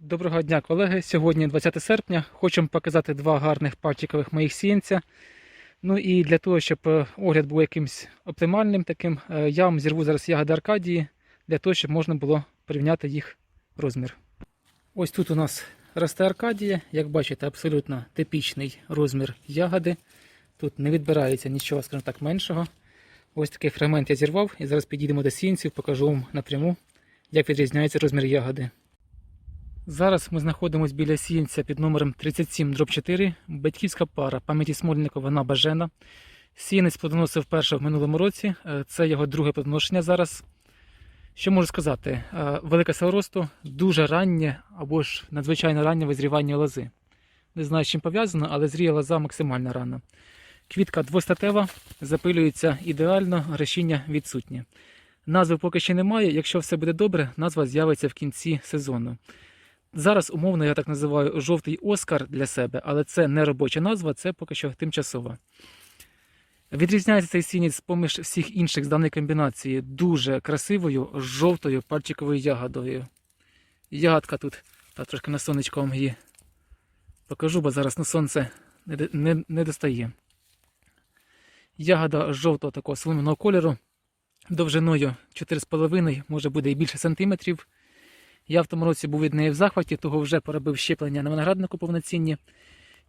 Доброго дня, колеги. Сьогодні 20 серпня. Хочемо показати два гарних пальчикових моїх сіянця. Ну і для того, щоб е, огляд був якимсь оптимальним таким, е, я вам зірву зараз ягоди Аркадії, для того, щоб можна було порівняти їх розмір. Ось тут у нас росте Аркадія. Як бачите, абсолютно типічний розмір ягоди. Тут не відбирається нічого, скажімо так, меншого. Ось такий фрагмент я зірвав і зараз підійдемо до сіянців, покажу вам напряму, як відрізняється розмір ягоди. Зараз ми знаходимося біля сіянця під номером 37 дроб 4, батьківська пара пам'яті Смольникова на Бажена. Сіянець плодоносив вперше в минулому році, е, це його друге плодоношення зараз. Що можу сказати? Е, Велика сила росту, дуже раннє або ж надзвичайно раннє визрівання лози. Не знаю, з чим пов'язано, але зріє лоза максимально рано. Квітка двостатева, запилюється ідеально, грещіння відсутнє. Назви поки ще немає. Якщо все буде добре, назва з'явиться в кінці сезону. Зараз умовно я так називаю жовтий Оскар для себе, але це не робоча назва, це поки що тимчасова. Відрізняється цей сінець поміж всіх інших з даної комбінації дуже красивою жовтою пальчиковою ягодою. Ягодка тут, та трошки на сонечко вам її покажу, бо зараз на сонце не, не, не достає. Ягода жовтого такого солом'яного кольору, довжиною 4,5, може буде і більше сантиметрів. Я в тому році був від неї в захваті, того вже поробив щеплення на винограднику повноцінні.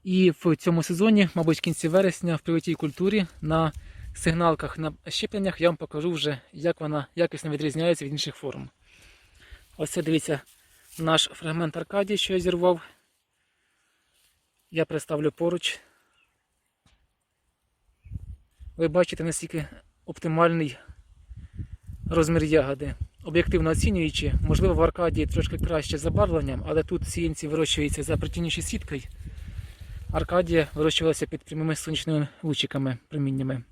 І в цьому сезоні, мабуть, в кінці вересня, в привитій культурі на сигналках на щепленнях я вам покажу вже, як вона якісно відрізняється від інших форм. Ось це дивіться наш фрагмент Аркадії, що я зірвав. Я представлю поруч. Ви бачите, наскільки оптимальний розмір ягоди. Об'єктивно оцінюючи, можливо, в Аркадії трошки краще забарвленням, але тут сіянці вирощуються за притіннішою сіткою. Аркадія вирощувалася під прямими сонячними лучиками проміннями.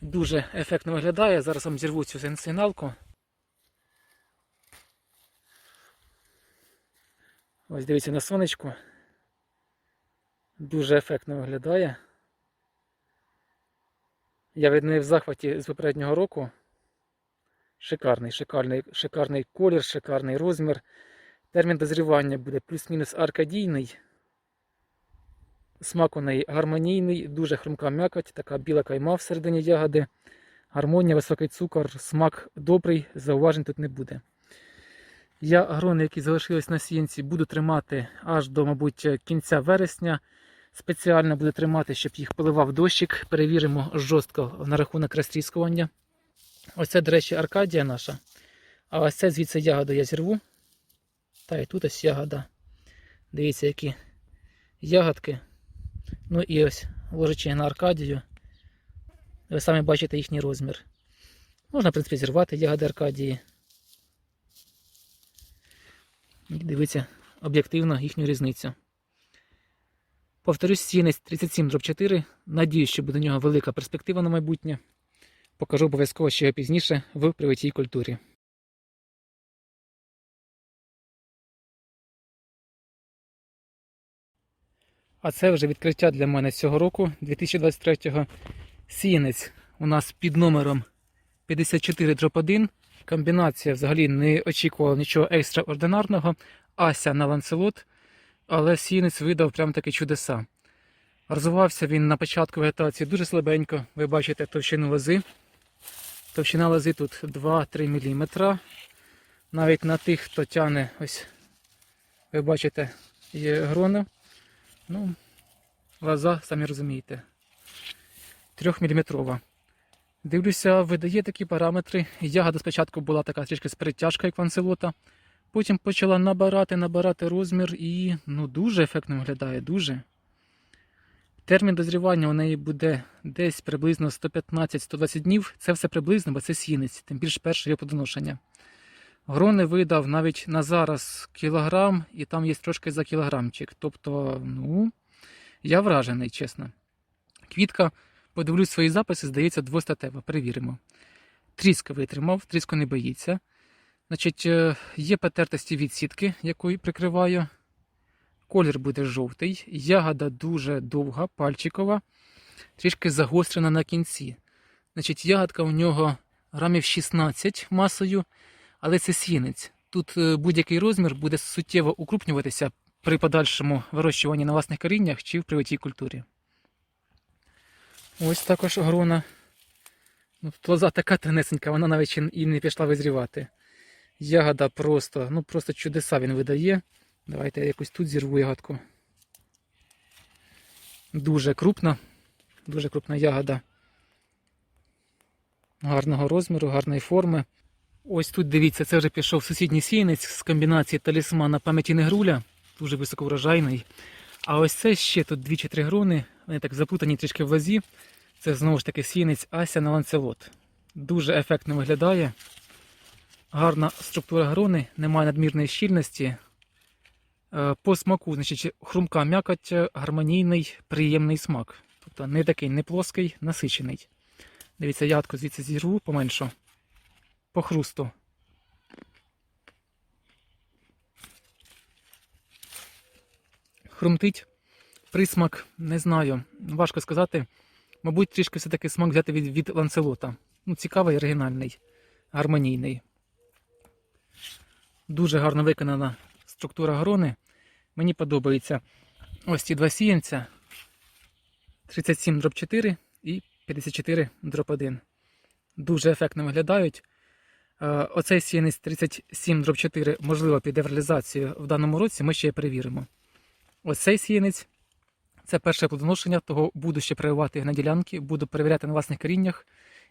Дуже ефектно виглядає. Зараз вам зірву цю сигналку. Ось дивіться на сонечку. Дуже ефектно виглядає. Я від неї в захваті з попереднього року. Шикарний, шикарний, шикарний колір, шикарний розмір. Термін дозрівання буде плюс-мінус аркадійний. Смак у неї гармонійний, дуже хрумка м'якоть, така біла кайма всередині ягоди. Гармонія, високий цукор, смак добрий, зауважень тут не буде. Я грони, які залишились на сіянці, буду тримати аж до, мабуть, кінця вересня. Спеціально буду тримати, щоб їх поливав дощик. Перевіримо жорстко на рахунок розтріскування. Ось це, до речі, Аркадія наша. А ось це звідси ягоду я зірву. Та і тут ось ягода. Дивіться, які ягодки. Ну і ось ложачи на Аркадію. Ви самі бачите їхній розмір. Можна, в принципі, зірвати ягоди Аркадії. І дивіться об'єктивно їхню різницю. Повторюсь, сінець 37 дроб 4. Надіюсь, що буде у нього велика перспектива на майбутнє. Покажу обов'язково ще пізніше в приватній культурі. А це вже відкриття для мене цього року, 2023-го. Сіянець у нас під номером 54 дроп 1. Комбінація взагалі не очікувала нічого екстраординарного. Ася на ланцелот, але сіянець видав прям такі чудеса. Розвивався він на початку вегетації дуже слабенько. Ви бачите товщину лози. Товщина лози тут 2-3 мм. Навіть на тих, хто тягне, ось ви бачите, є грона. Ну, лоза, самі розумієте, 3 мм. Дивлюся, видає такі параметри. Ягода спочатку була така трішки з перетяжкою, як ванселота. Потім почала набирати, набирати розмір і ну, дуже ефектно виглядає, дуже. Термін дозрівання у неї буде десь приблизно 115-120 днів. Це все приблизно, бо це сінець, тим більше перше його подоношення. Грони видав навіть на зараз кілограм, і там є трошки за кілограмчик. Тобто, ну, я вражений, чесно. Квітка, подивлюсь свої записи, здається, двостатева. Перевіримо. Тріск витримав, тріску не боїться. Значить, е, є потертості від сітки, яку прикриваю. Колір буде жовтий, ягода дуже довга, пальчикова, трішки загострена на кінці. Значить, ягодка у нього грамів 16 масою, але це сінець. Тут е, будь-який розмір буде суттєво укрупнюватися при подальшому вирощуванні на власних коріннях чи в приватній культурі. Ось також грона. Ну, лоза така тонесенька, вона навіть і не пішла визрівати. Ягода просто, ну просто чудеса він видає. Давайте я якось тут зірву ягодку. Дуже крупна, дуже крупна ягода. Гарного розміру, гарної форми. Ось тут дивіться, це вже пішов сусідній сіянець з комбінації талісмана пам'яті негруля, дуже високоврожайний. А ось це ще тут дві чи три грони, вони так заплутані трішки в лозі. Це знову ж таки сіянець Ася на ланцелот. Дуже ефектно виглядає. Гарна структура грони, немає надмірної щільності. Е, По смаку, значить, хрумка м'якоть, гармонійний, приємний смак. Тобто не такий не плоский, насичений. Дивіться, ядку звідси зірву поменшу. По хрусту. Хрумтить. Присмак, не знаю. Важко сказати. Мабуть, трішки все-таки смак взяти від, від ланцелота. Ну, цікавий, оригінальний, гармонійний. Дуже гарно виконана структура грони. Мені подобається ось ці два сіянця. 37 дроб 4 і 54 дроб 1. Дуже ефектно виглядають. Е, Оцей сіянець 37 дроб 4 можливо піде в реалізацію в даному році, ми ще перевіримо. Ось цей сіянець це перше плодоношення, того буду ще прививати на ділянки, буду перевіряти на власних коріннях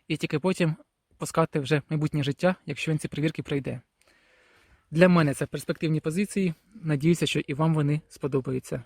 і тільки потім пускати вже майбутнє життя, якщо він ці перевірки пройде. Для мене це перспективні позиції. Надіюся, що і вам вони сподобаються.